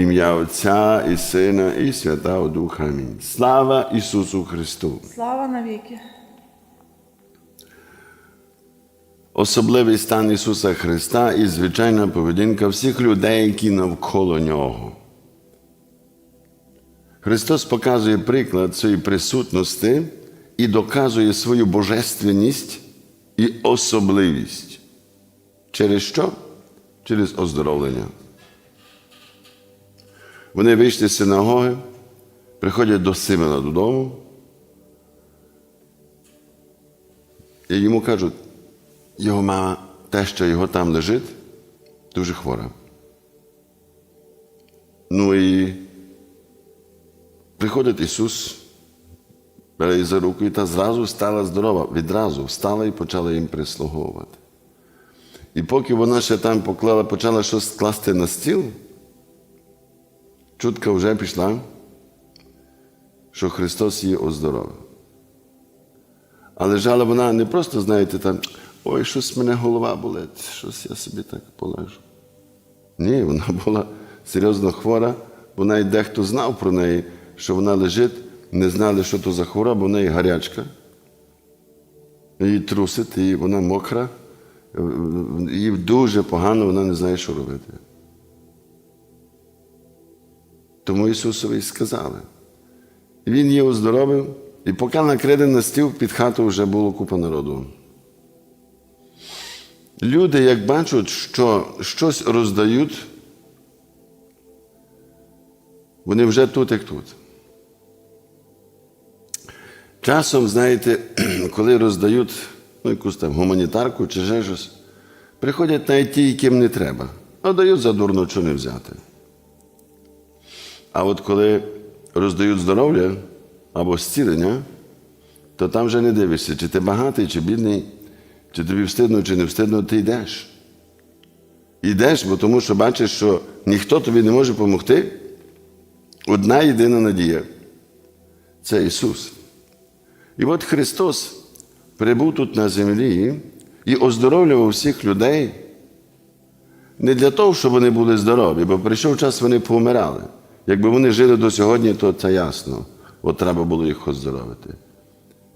ім'я Отця і Сина, і Святого Духа. Амінь. Слава Ісусу Христу! Слава навіки. Особливий стан Ісуса Христа і звичайна поведінка всіх людей, які навколо Нього. Христос показує приклад своєї присутності і доказує свою божественність і особливість. Через що? Через оздоровлення. Вони вийшли з синагоги, приходять до Симона додому. І йому кажуть, його мама, те, що його там лежить, дуже хвора. Ну і приходить Ісус, бере її за руку, і та зразу стала здорова, відразу встала і почала їм прислуговувати. І поки вона ще там поклала, почала щось класти на стіл, чутка вже пішла, що Христос її оздоровив. А лежала вона не просто, знаєте, там, ой, щось мене голова болить, щось я собі так полежу. Ні, вона була серйозно хвора, бо навіть дехто знав про неї, що вона лежить, не знали, що то за хвороба, бо в неї гарячка. Її трусить, і вона мокра, їй дуже погано, вона не знає, що робити. Тому Ісусові сказали. Він її оздоровив, і поки накрили на стіл, під хату вже було купа народу. Люди, як бачать, що щось роздають, вони вже тут, як тут. Часом, знаєте, коли роздають ну, якусь там гуманітарку чи ще щось, приходять навіть ті, яким не треба, а дають за дурно, що не взяти. А от коли роздають здоров'я або зцілення, то там вже не дивишся, чи ти багатий, чи бідний, чи тобі встидно, чи не встидно, ти йдеш. Йдеш, бо тому що бачиш, що ніхто тобі не може допомогти. Одна єдина надія це Ісус. І от Христос прибув тут на землі і оздоровлював всіх людей не для того, щоб вони були здорові, бо прийшов час, вони помирали. Якби вони жили до сьогодні, то це ясно, от треба було їх оздоровити.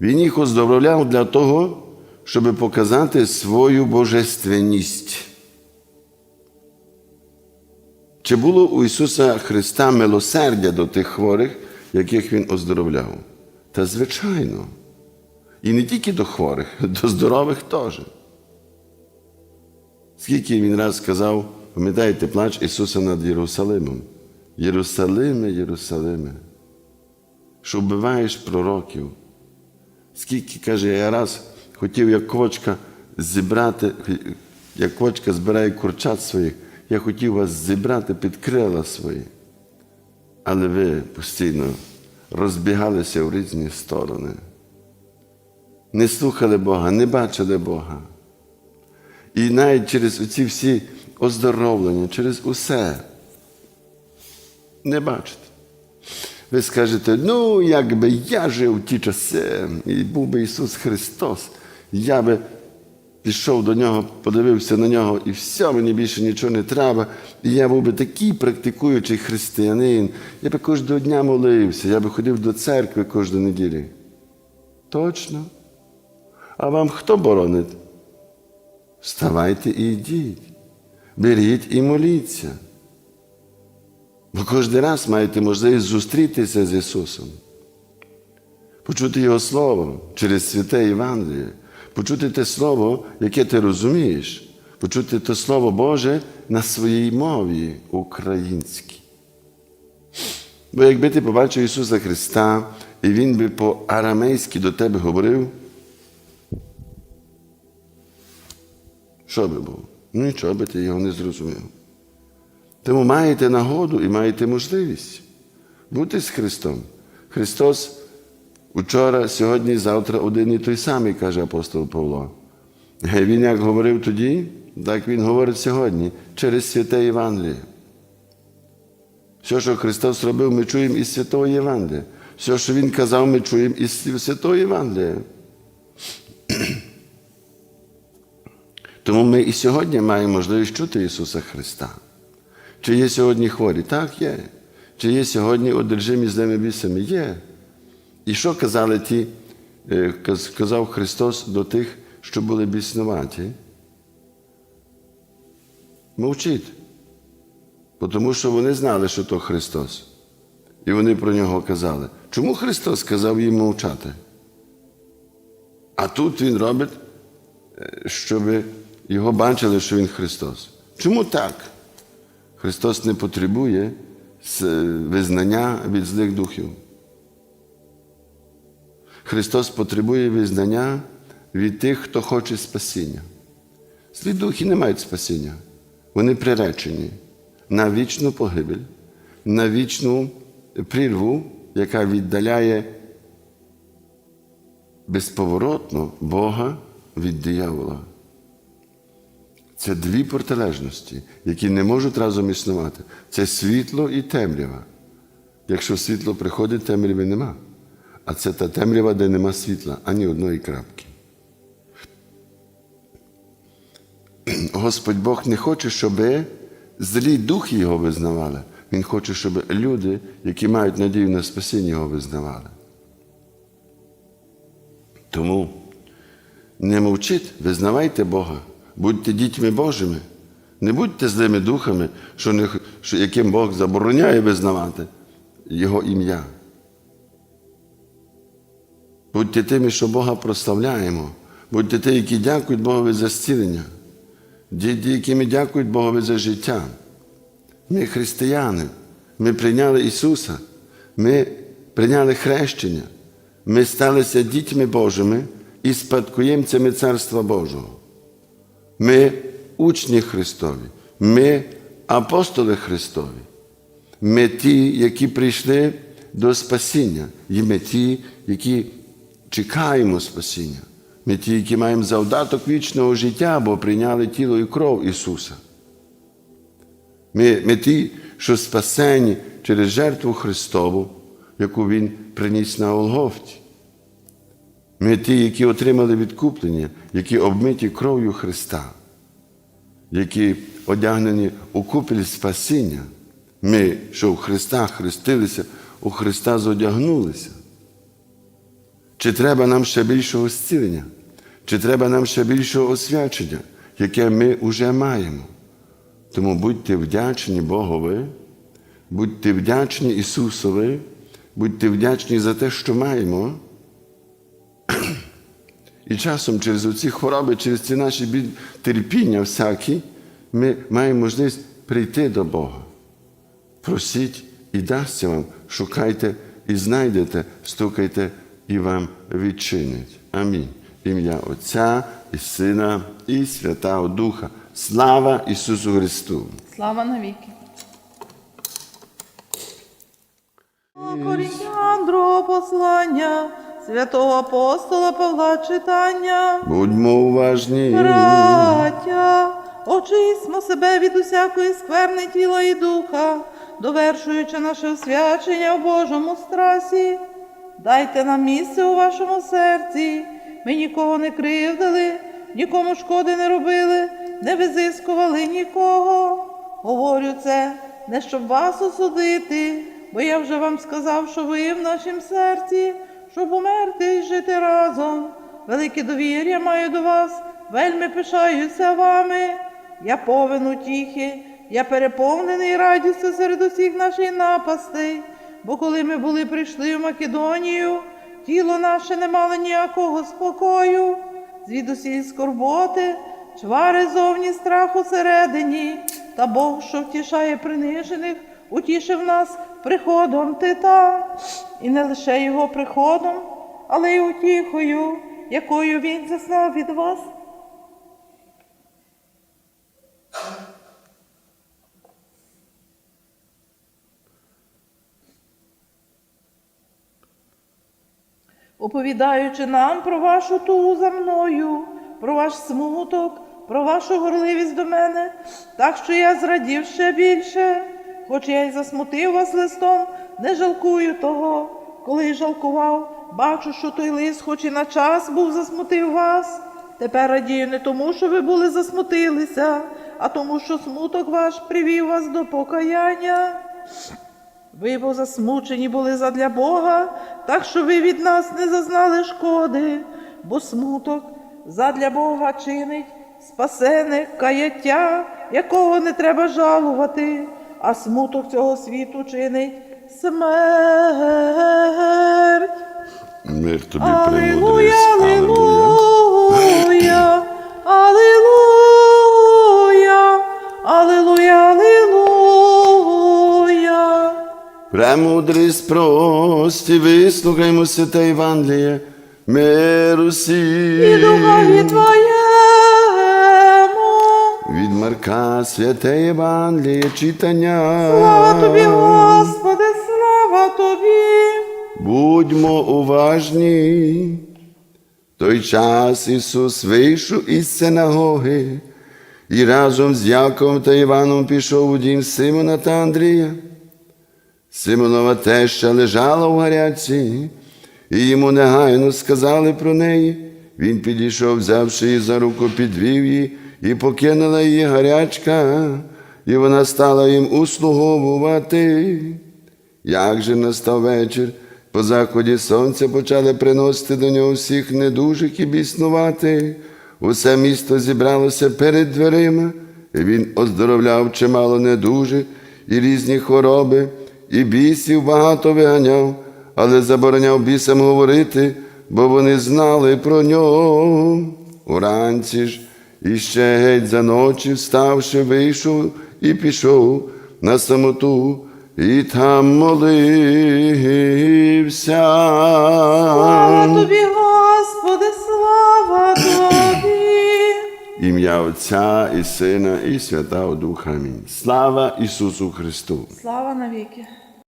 Він їх оздоровляв для того, щоб показати свою божественність. Чи було у Ісуса Христа милосердя до тих хворих, яких Він оздоровляв? Та звичайно. І не тільки до хворих, до здорових теж. Скільки він раз сказав, пам'ятаєте, плач Ісуса над Єрусалимом. Єрусалиме, Єрусалиме, що вбиваєш пророків. Скільки, каже, я раз хотів, як квочка зібрати, як квочка збирає курчат своїх, я хотів вас зібрати під крила свої. Але ви постійно розбігалися в різні сторони. Не слухали Бога, не бачили Бога. І навіть через оці всі оздоровлення, через усе не бачите. Ви скажете, ну, якби я жив в ті часи, і був би Ісус Христос, я би пішов до нього, подивився на нього, і все, мені більше нічого не треба. І я був би такий практикуючий християнин, я би кожного дня молився, я би ходив до церкви кожної неділі. Точно. А вам хто боронить? Вставайте і йдіть, беріть і моліться. Бо кожен раз маєте можливість зустрітися з Ісусом, почути Його Слово через святе Євангеліє, почути те Слово, яке ти розумієш, почути те Слово Боже на своїй мові українській. Бо якби ти побачив Ісуса Христа, і Він би по-арамейськи до тебе говорив, що би було? Нічого би ти його не зрозумів. Тому маєте нагоду і маєте можливість бути з Христом. Христос учора, сьогодні, завтра один і той самий, каже апостол Павло. Він як говорив тоді, так Він говорить сьогодні через святе Євангеліє. Все, що Христос робив, ми чуємо із Святого Євангелія. Все, що Він казав, ми чуємо із Святого Євангелія. Тому ми і сьогодні маємо можливість чути Ісуса Христа. Чи є сьогодні хворі? Так, є. Чи є сьогодні одержимі злими бісами? Є. І що казали ті, е, казав Христос до тих, що були біснуваті? Мовчіть. Тому що вони знали, що то Христос. І вони про нього казали. Чому Христос сказав їм мовчати? А тут Він робить, е, щоб його бачили, що Він Христос. Чому так? Христос не потребує визнання від злих духів. Христос потребує визнання від тих, хто хоче спасіння. Злі духи не мають спасіння. Вони приречені на вічну погибель, на вічну прірву, яка віддаляє безповоротно Бога від диявола. Це дві протилежності, які не можуть разом існувати. Це світло і темрява. Якщо світло приходить, темряви нема. А це та темрява, де нема світла, ані одної крапки. Господь Бог не хоче, щоб злі духи його визнавали. Він хоче, щоб люди, які мають надію на спасіння, його визнавали. Тому не мовчіть, визнавайте Бога, будьте дітьми Божими, не будьте злими духами, що не, що, яким Бог забороняє визнавати Його ім'я. Будьте тими, що Бога прославляємо, будьте ті, які дякують Богові за зцілення, ті, ті, які ми дякують Богові за життя. Ми християни, ми прийняли Ісуса, ми прийняли хрещення, ми сталися дітьми Божими і спадкоємцями Царства Божого. Ми учні Христові, ми апостоли Христові. Ми ті, які прийшли до спасіння, і ми ті, які чекаємо спасіння. Ми ті, які маємо завдаток вічного життя, бо прийняли тіло і кров Ісуса. Ми, ми ті, що спасені через жертву Христову, яку Він приніс на Голгофті. Ми ті, які отримали відкуплення, які обмиті кров'ю Христа, які одягнені у купель спасіння. Ми, що в Христа хрестилися, у Христа зодягнулися. Чи треба нам ще більшого зцілення? Чи треба нам ще більшого освячення, яке ми вже маємо? Тому будьте вдячні Богові, будьте вдячні Ісусові, будьте вдячні за те, що маємо. І часом через оці хвороби, через ці наші бід... терпіння всякі, ми маємо можливість прийти до Бога. Просіть і дасться вам, шукайте і знайдете, стукайте і вам відчинять. Амінь. Ім'я Отця і Сина, і Святого Духа. Слава Ісусу Христу! Слава навіки. Коріняндрого послання святого апостола Павла читання. Будьмо уважні. Браття, очисмо себе від усякої скверни тіла і духа, довершуючи наше освячення в Божому страсі. Дайте нам місце у вашому серці. Ми нікого не кривдили, нікому шкоди не робили, не визискували нікого. Говорю це не щоб вас осудити, бо я вже вам сказав, що ви в нашім серці, щоб умерти і жити разом. Велике довір'я маю до вас, вельми пишаюся вами. Я повен утіхи, я переповнений радістю серед усіх наших напастей. Бо коли ми були прийшли в Македонію, тіло наше не мало ніякого спокою, звідусіль скорботи, чвари зовні страху середині, та Бог, що втішає принижених, утішив нас приходом Тита, і не лише його приходом, але й утіхою, якою він заснав від вас. оповідаючи нам про вашу тугу за мною, про ваш смуток, про вашу горливість до мене, так що я зрадів ще більше, хоч я й засмутив вас листом, не жалкую того, коли жалкував, бачу, що той лист, хоч і на час був засмутив вас. Тепер радію не тому, що ви були засмутилися, а тому, що смуток ваш привів вас до покаяння. Ви бо засмучені були задля Бога, так що ви від нас не зазнали шкоди, бо смуток задля Бога чинить спасене каяття, якого не треба жалувати, а смуток цього світу чинить смерть. Мир тобі Аллилуйя. Аллилуйя. Аллилуйя, Аллилуйя, Аллилуйя. Премудрість прості, вислухаймо святе Євангеліє, миру І духові Твоєму. Марка святе Євангеліє читання. Слава Тобі, Господи, слава Тобі. Будьмо уважні. Той час Ісус вийшов із синагоги і разом з Яковом та Іваном пішов у дім Симона та Андрія. Симонова теща лежала в гарячці, і йому негайно сказали про неї. Він підійшов, взявши її за руку, підвів її, і покинула її гарячка, і вона стала їм услуговувати. Як же настав вечір, по заході сонця почали приносити до нього всіх недужих і біснувати. Усе місто зібралося перед дверима, і він оздоровляв чимало недужих і різні хвороби, і бісів багато виганяв, але забороняв бісам говорити, бо вони знали про нього. Уранці ж іще геть за ночі, вставши, вийшов і пішов на самоту, і там молився. Слава Тобі, Господи, слава Тобі. Ім'я Отця і Сина, і Святого Духа. Амінь. Слава Ісусу Христу! Слава навіки.